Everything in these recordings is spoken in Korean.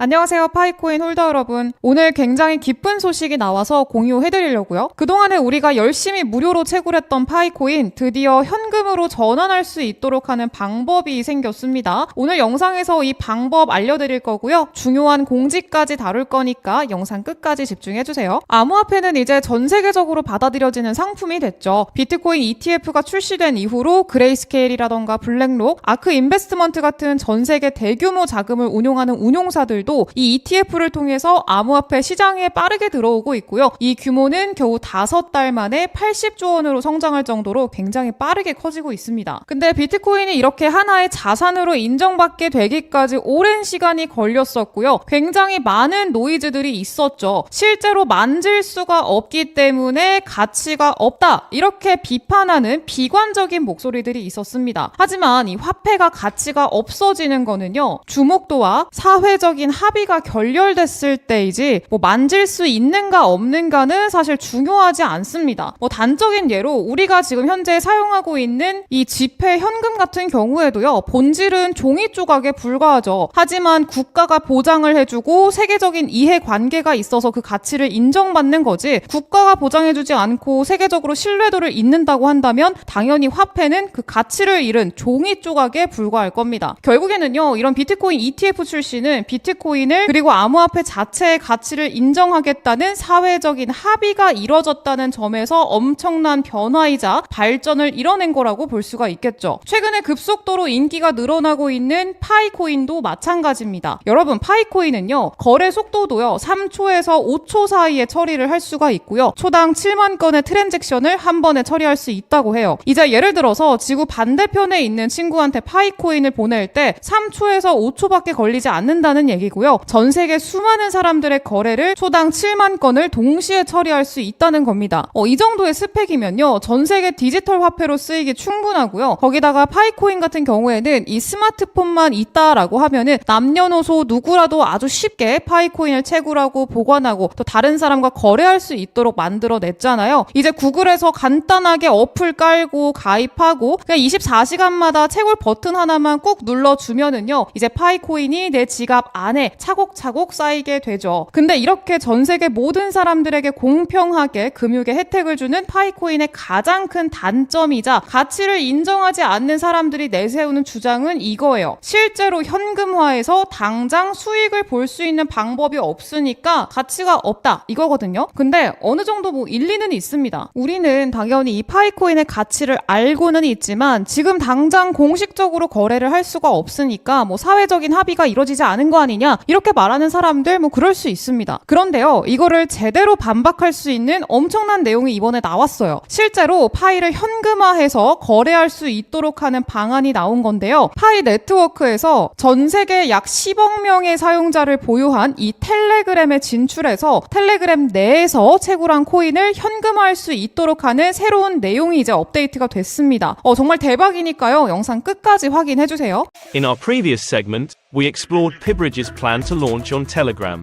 안녕하세요 파이코인 홀더 여러분. 오늘 굉장히 기쁜 소식이 나와서 공유해드리려고요. 그동안에 우리가 열심히 무료로 채굴했던 파이코인 드디어 현금으로 전환할 수 있도록 하는 방법이 생겼습니다. 오늘 영상에서 이 방법 알려드릴 거고요. 중요한 공지까지 다룰 거니까 영상 끝까지 집중해주세요. 암호화폐는 이제 전 세계적으로 받아들여지는 상품이 됐죠. 비트코인 ETF가 출시된 이후로 그레이스케일이라던가 블랙록 아크 인베스트먼트 같은 전 세계 대규모 자금을 운용하는 운용사들 도 이 ETF를 통해서 암호화폐 시장에 빠르게 들어오고 있고요. 이 규모는 겨우 다섯 달 만에 80조 원으로 성장할 정도로 굉장히 빠르게 커지고 있습니다. 근데 비트코인이 이렇게 하나의 자산으로 인정받게 되기까지 오랜 시간이 걸렸었고요. 굉장히 많은 노이즈들이 있었죠. 실제로 만질 수가 없기 때문에 가치가 없다. 이렇게 비판하는 비관적인 목소리들이 있었습니다. 하지만 이 화폐가 가치가 없어지는 거는요. 주목도와 사회적인 합의가 결렬됐을 때이지 뭐 만질 수 있는가 없는가는 사실 중요하지 않습니다. 뭐 단적인 예로 우리가 지금 현재 사용하고 있는 이 지폐 현금 같은 경우에도요. 본질은 종이 조각에 불과하죠. 하지만 국가가 보장을 해주고 세계적인 이해 관계가 있어서 그 가치를 인정받는 거지 국가가 보장해주지 않고 세계적으로 신뢰도를 잇는다고 한다면 당연히 화폐는 그 가치를 잃은 종이 조각에 불과할 겁니다. 결국에는요. 이런 비트코인 ETF 출시는 비트코인 을 그리고 암호화폐 자체의 가치를 인정하겠다는 사회적인 합의가 이뤄졌다는 점에서 엄청난 변화이자 발전을 이뤄낸 거라고 볼 수가 있겠죠. 최근에 급속도로 인기가 늘어나고 있는 파이코인도 마찬가지입니다. 여러분, 파이코인은요, 거래 속도도요, 3초에서 5초 사이에 처리를 할 수가 있고요. 초당 7만 건의 트랜잭션을 한 번에 처리할 수 있다고 해요. 이제 예를 들어서 지구 반대편에 있는 친구한테 파이코인을 보낼 때 3초에서 5초밖에 걸리지 않는다는 얘기고 요. 전 세계 수많은 사람들의 거래를 초당 7만 건을 동시에 처리할 수 있다는 겁니다. 어, 이 정도의 스펙이면요. 전 세계 디지털 화폐로 쓰이기 충분하고요. 거기다가 파이코인 같은 경우에는 이 스마트폰만 있다라고 하면은 남녀노소 누구라도 아주 쉽게 파이코인을 채굴하고 보관하고 또 다른 사람과 거래할 수 있도록 만들어 냈잖아요. 이제 구글에서 간단하게 어플 깔고 가입하고 그냥 24시간마다 채굴 버튼 하나만 꾹 눌러주면은요. 이제 파이코인이 내 지갑 안에 차곡차곡 쌓이게 되죠. 근데 이렇게 전 세계 모든 사람들에게 공평하게 금융의 혜택을 주는 파이코인의 가장 큰 단점이자 가치를 인정하지 않는 사람들이 내세우는 주장은 이거예요. 실제로 현금화해서 당장 수익을 볼 수 있는 방법이 없으니까 가치가 없다 이거거든요. 근데 어느 정도 뭐 일리는 있습니다. 우리는 당연히 이 파이코인의 가치를 알고는 있지만 지금 당장 공식적으로 거래를 할 수가 없으니까 뭐 사회적인 합의가 이루어지지 않은 거 아니냐 이렇게 말하는 사람들 뭐 그럴 수 있습니다. 그런데요, 이거를 제대로 반박할 수 있는 엄청난 내용이 이번에 나왔어요. 실제로 파이를 현금화해서 거래할 수 있도록 하는 방안이 나온 건데요. 파이 네트워크에서 전 세계 약 10억 명의 사용자를 보유한 이 텔레그램에 진출해서 텔레그램 내에서 채굴한 코인을 현금화할 수 있도록 하는 새로운 내용이 이제 업데이트가 됐습니다. 어, 정말 대박이니까요. 영상 끝까지 확인해 주세요. In our previous segment, we explored Pibridge's plan to launch on Telegram.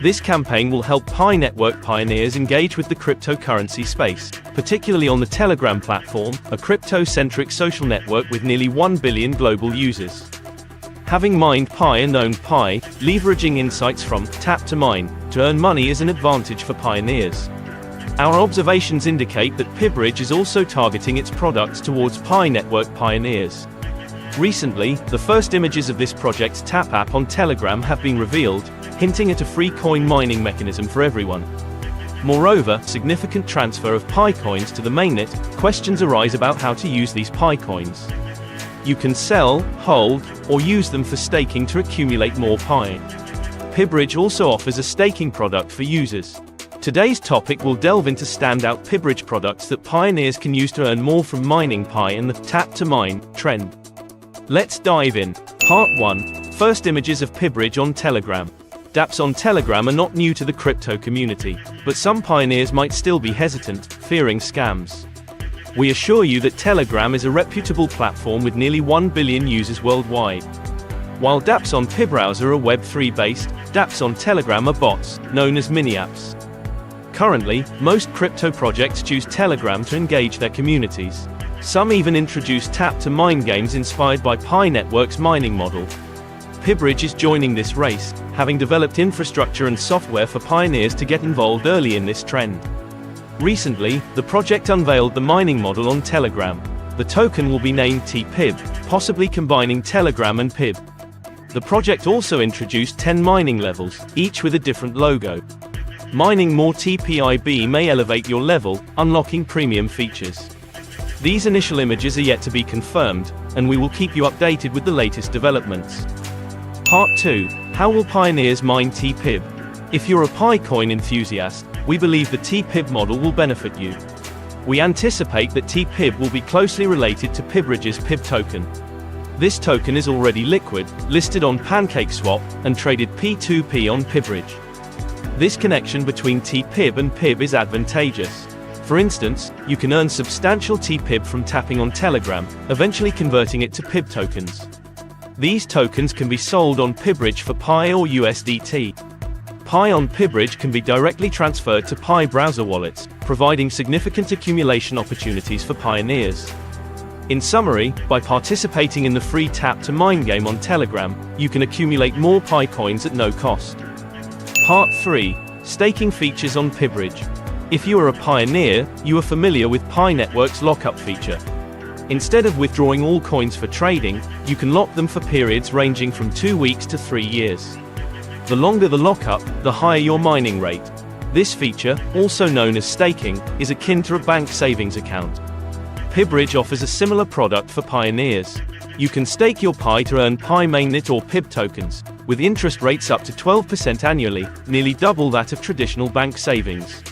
This campaign will help Pi Network pioneers engage with the cryptocurrency space, particularly on the Telegram platform, a crypto centric social network with nearly 1 billion global users. Having mined Pi and owned Pi, leveraging insights from tap to mine to earn money is an advantage for pioneers. Our observations indicate that Pibridge is also targeting its products towards Pi Network pioneers. Recently, the first images of this project's Tap app on Telegram have been revealed, hinting at a free coin mining mechanism for everyone. Moreover, significant transfer of Pi coins to the mainnet, questions arise about how to use these Pi coins. You can sell, hold, or use them for staking to accumulate more Pi. Pibridge also offers a staking product for users. Today's topic will delve into standout Pibridge products that pioneers can use to earn more from mining Pi and the tap to mine trend. Let's dive in. Part 1 First images of Pibridge on Telegram. dApps on Telegram are not new to the crypto community, but some pioneers might still be hesitant, fearing scams. We assure you that Telegram is a reputable platform with nearly 1 billion users worldwide. While dApps on PibBrowser are Web3 based, dApps on Telegram are bots, known as mini apps. Currently, most crypto projects choose Telegram to engage their communities. Some even introduce tap to mine games inspired by Pi Network's mining model. Pibridge is joining this race, having developed infrastructure and software for pioneers to get involved early in this trend. Recently, the project unveiled the mining model on Telegram. The token will be named TPIB, possibly combining Telegram and PIB. The project also introduced 10 mining levels, each with a different logo. Mining more TPIB may elevate your level, unlocking premium features. These initial images are yet to be confirmed, and we will keep you updated with the latest developments. Part 2 How will pioneers mine TPIB? If you're a Picoin enthusiast, we believe the TPIB model will benefit you. We anticipate that TPIB will be closely related to Pibridge's PIB token. This token is already liquid, listed on PancakeSwap, and traded P2P on Pibridge. This connection between TPIB and PIB is advantageous. For instance, you can earn substantial TPIB from tapping on Telegram, eventually converting it to PIB tokens. These tokens can be sold on Pibridge for Pi or USDT. Pi on Pibridge can be directly transferred to Pi browser wallets, providing significant accumulation opportunities for pioneers. In summary, by participating in the free tap to mine game on Telegram, you can accumulate more Pi coins at no cost. Part 3 Staking features on Pibridge. If you are a pioneer, you are familiar with Pi Network's lockup feature. Instead of withdrawing all coins for trading, you can lock them for periods ranging from 2 weeks to 3 years. The longer the lockup, the higher your mining rate. This feature, also known as staking, is akin to a bank savings account. Pibridge offers a similar product for pioneers. You can stake your Pi to earn Pi mainnet or PIB tokens, with interest rates up to 12% annually, nearly double that of traditional bank savings.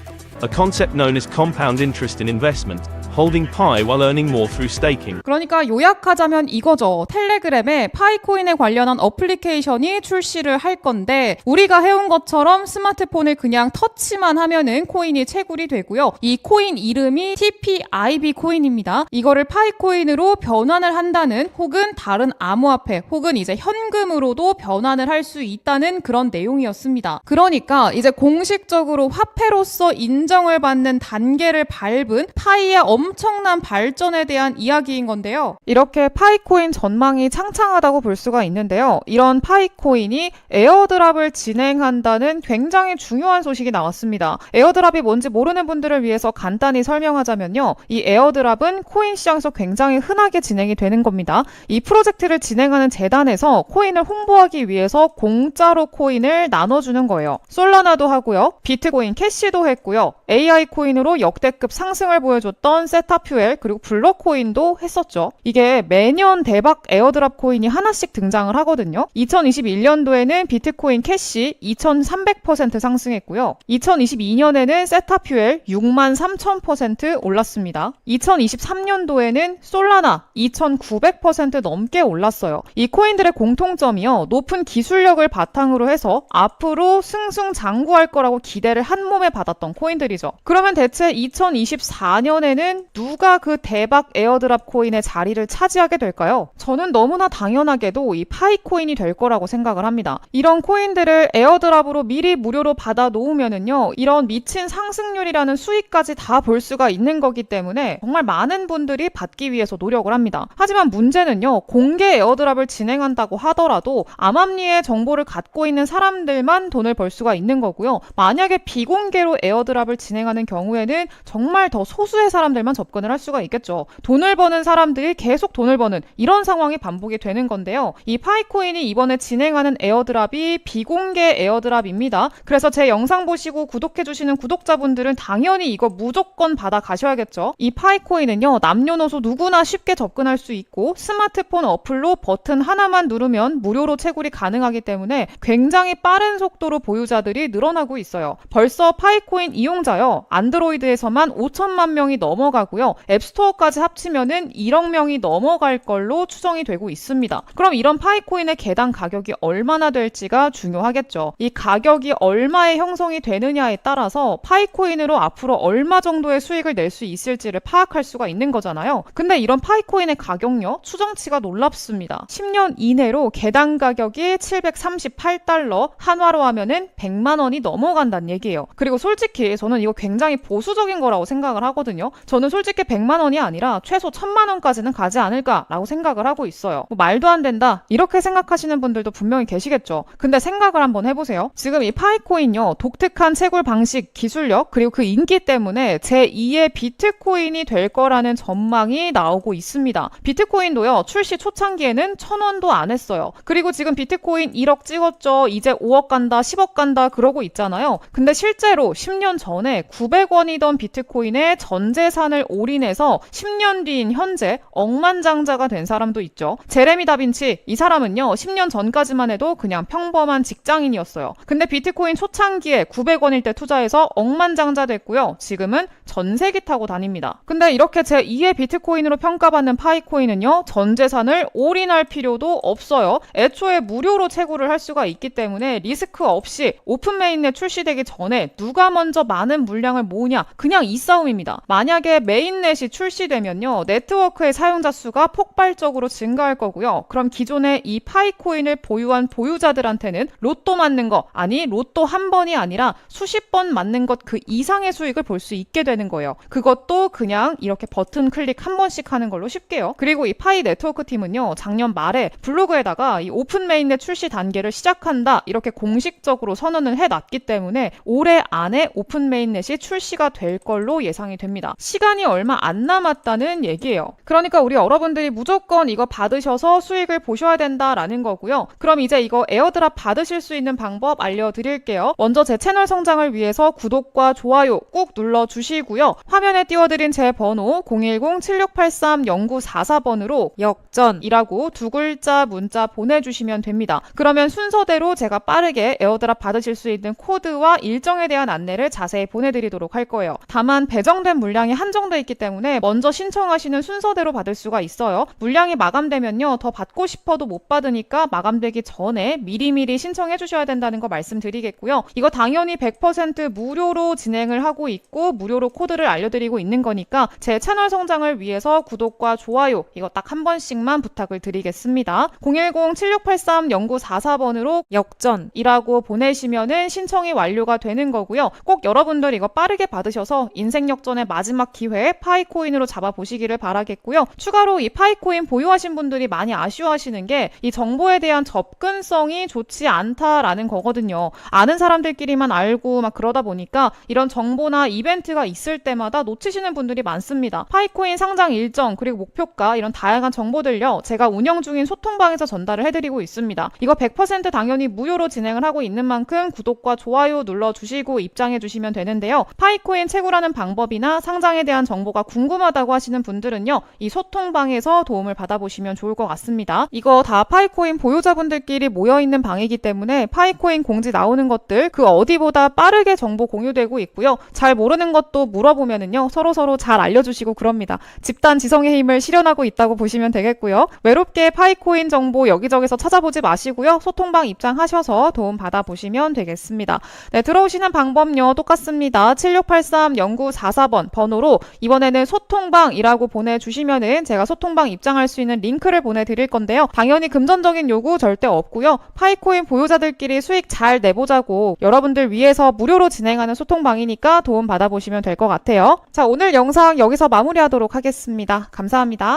A concept known as compound interest in investment, holding Pi while earning more through staking. 그러니까 요약하자면 이거죠. 텔레그램에 파이코인에 관련한 어플리케이션이 출시를 할 건데 우리가 해온 것처럼 스마트폰을 그냥 터치만 하면은 코인이 채굴이 되고요. 이 코인 이름이 TPIB 코인입니다. 이거를 파이코인으로 변환을 한다는 혹은 다른 암호화폐 혹은 이제 현금으로도 변환을 할 수 있다는 그런 내용이었습니다. 그러니까 이제 공식적으로 화폐로서 인정을 받는 단계를 밟은 파이의 엄청난 발전에 대한 이야기인 건데요. 이렇게 파이코인 전망이 창창하다고 볼 수가 있는데요. 이런 파이코인이 에어드랍을 진행한다는 굉장히 중요한 소식이 나왔습니다. 에어드랍이 뭔지 모르는 분들을 위해서 간단히 설명하자면요. 이 에어드랍은 코인 시장에서 굉장히 흔하게 진행이 되는 겁니다. 이 프로젝트를 진행하는 재단에서 코인을 홍보하기 위해서 공짜로 코인을 나눠주는 거예요. 솔라나도 하고요. 비트코인 캐시도 했고요. AI 코인으로 역대급 상승을 보여줬던 세타퓨엘 그리고 블러 코인도 했었죠. 이게 매년 대박 에어드랍 코인이 하나씩 등장을 하거든요. 2021년도에는 비트코인 캐시 2,300% 상승했고요. 2022년에는 세타퓨엘 6만 3,000% 올랐습니다. 2023년도에는 솔라나 2,900% 넘게 올랐어요. 이 코인들의 공통점이요. 높은 기술력을 바탕으로 해서 앞으로 승승장구할 거라고 기대를 한 몸에 받았던 코인들이죠. 그러면 대체 2024년에는 누가 그 대박 에어드랍 코인의 자리를 차지하게 될까요? 저는 너무나 당연하게도 이 파이 코인이 될 거라고 생각을 합니다. 이런 코인들을 에어드랍으로 미리 무료로 받아 놓으면은요, 이런 미친 상승률이라는 수익까지 다 볼 수가 있는 거기 때문에 정말 많은 분들이 받기 위해서 노력을 합니다. 하지만 문제는요, 공개 에어드랍을 진행한다고 하더라도 암암리의 정보를 갖고 있는 사람들만 돈을 벌 수가 있는 거고요. 만약에 비공개로 에어드랍을 진행하는 경우에는 정말 더 소수의 사람들만 접근을 할 수가 있겠죠. 돈을 버는 사람들이 계속 돈을 버는 이런 상황이 반복이 되는 건데요. 이 파이코인이 이번에 진행하는 에어드랍이 비공개 에어드랍입니다. 그래서 제 영상 보시고 구독해주시는 구독자분들은 당연히 이거 무조건 받아 가셔야겠죠. 이 파이코인은요, 남녀노소 누구나 쉽게 접근할 수 있고 스마트폰 어플로 버튼 하나만 누르면 무료로 채굴이 가능하기 때문에 굉장히 빠른 속도로 보유자들이 늘어나고 있어요. 벌써 파이코인 이용자요, 안드로이드에서만 5천만 명이 넘어가 고요. 앱스토어까지 합치면은 1억 명이 넘어갈 걸로 추정이 되고 있습니다. 그럼 이런 파이코인의 개당 가격이 얼마나 될지가 중요하겠죠. 이 가격이 얼마에 형성이 되느냐에 따라서 파이코인으로 앞으로 얼마 정도의 수익을 낼 수 있을지를 파악할 수가 있는 거잖아요. 근데 이런 파이코인의 가격요, 추정치가 놀랍습니다. 10년 이내로 개당 가격이 738달러, 한화로 하면은 100만 원이 넘어간다는 얘기예요. 그리고 솔직히 저는 이거 굉장히 보수적인 거라고 생각을 하거든요. 저는 솔직히 100만 원이 아니라 최소 1000만 원까지는 가지 않을까라고 생각을 하고 있어요. 뭐 말도 안 된다. 이렇게 생각하시는 분들도 분명히 계시겠죠. 근데 생각을 한번 해보세요. 지금 이 파이코인요. 독특한 채굴 방식, 기술력, 그리고 그 인기 때문에 제2의 비트코인이 될 거라는 전망이 나오고 있습니다. 비트코인도요. 출시 초창기에는 1000원도 안 했어요. 그리고 지금 비트코인 1억 찍었죠. 이제 5억 간다, 10억 간다 그러고 있잖아요. 근데 실제로 10년 전에 900원이던 비트코인에 전 재산 을 올인해서 10년 뒤인 현재 억만장자가 된 사람도 있죠. 제레미 다빈치 이 사람은요. 10년 전까지만 해도 그냥 평범한 직장인이었어요. 근데 비트코인 초창기에 900원일 때 투자해서 억만장자 됐고요. 지금은 전세기 타고 다닙니다. 근데 이렇게 제 2의 비트코인으로 평가받는 파이코인은요. 전 재산을 올인할 필요도 없어요. 애초에 무료로 채굴을 할 수가 있기 때문에 리스크 없이 오픈 메인넷 출시되기 전에 누가 먼저 많은 물량을 모으냐 그냥 이 싸움입니다. 만약에 메인넷이 출시되면요. 네트워크의 사용자 수가 폭발적으로 증가할 거고요. 그럼 기존의 이 파이코인을 보유한 보유자들한테는 로또 맞는 거 아니 로또 한 번이 아니라 수십 번 맞는 것 그 이상의 수익을 볼 수 있게 되는 거예요. 그것도 그냥 이렇게 버튼 클릭 한 번씩 하는 걸로 쉽게요. 그리고 이 파이 네트워크 팀은요. 작년 말에 블로그에다가 이 오픈 메인넷 출시 단계를 시작한다 이렇게 공식적으로 선언을 해 놨기 때문에 올해 안에 오픈 메인넷이 출시가 될 걸로 예상이 됩니다. 시간 이 얼마 안 남았다는 얘기예요. 그러니까 우리 여러분들이 무조건 이거 받으셔서 수익을 보셔야 된다라는 거고요. 그럼 이제 이거 에어드랍 받으실 수 있는 방법 알려드릴게요. 먼저 제 채널 성장을 위해서 구독과 좋아요 꾹 눌러주시고요. 화면에 띄워드린 제 번호 010-7683-0944번으로 역전이라고 두 글자 문자 보내주시면 됩니다. 그러면 순서대로 제가 빠르게 에어드랍 받으실 수 있는 코드와 일정에 대한 안내를 자세히 보내드리도록 할 거예요. 다만 배정된 물량이 한정 돼 있기 때문에 먼저 신청하시는 순서대로 받을 수가 있어요. 물량이 마감되면요. 더 받고 싶어도 못 받으니까 마감되기 전에 미리미리 신청해 주셔야 된다는 거 말씀드리겠고요. 이거 당연히 100% 무료로 진행을 하고 있고 무료로 코드를 알려드리고 있는 거니까 제 채널 성장을 위해서 구독과 좋아요 이거 딱 한 번씩만 부탁을 드리겠습니다. 010-7683-0944번으로 역전이라고 보내시면은 신청이 완료가 되는 거고요. 꼭 여러분들 이거 빠르게 받으셔서 인생 역전의 마지막 기회 파이코인으로 잡아보시기를 바라겠고요. 추가로 이 파이코인 보유하신 분들이 많이 아쉬워하시는 게 이 정보에 대한 접근성이 좋지 않다라는 거거든요. 아는 사람들끼리만 알고 막 그러다 보니까 이런 정보나 이벤트가 있을 때마다 놓치시는 분들이 많습니다. 파이코인 상장 일정 그리고 목표가 이런 다양한 정보들요. 제가 운영 중인 소통방에서 전달을 해드리고 있습니다. 이거 100% 당연히 무료로 진행을 하고 있는 만큼 구독과 좋아요 눌러주시고 입장해주시면 되는데요. 파이코인 채굴하는 방법이나 상장에 대한 정보가 궁금하다고 하시는 분들은요. 이 소통방에서 도움을 받아보시면 좋을 것 같습니다. 이거 다 파이코인 보유자분들끼리 모여있는 방이기 때문에 파이코인 공지 나오는 것들 그 어디보다 빠르게 정보 공유되고 있고요. 잘 모르는 것도 물어보면은요. 서로서로 잘 알려주시고 그럽니다. 집단 지성의 힘을 실현하고 있다고 보시면 되겠고요. 외롭게 파이코인 정보 여기저기서 찾아보지 마시고요. 소통방 입장하셔서 도움 받아보시면 되겠습니다. 네, 들어오시는 방법요. 똑같습니다. 7683-0944번 번호로 이번에는 소통방이라고 보내주시면은 제가 소통방 입장할 수 있는 링크를 보내드릴 건데요. 당연히 금전적인 요구 절대 없고요. 파이코인 보유자들끼리 수익 잘 내보자고 여러분들 위해서 무료로 진행하는 소통방이니까 도움 받아보시면 될 것 같아요. 자, 오늘 영상 여기서 마무리하도록 하겠습니다. 감사합니다.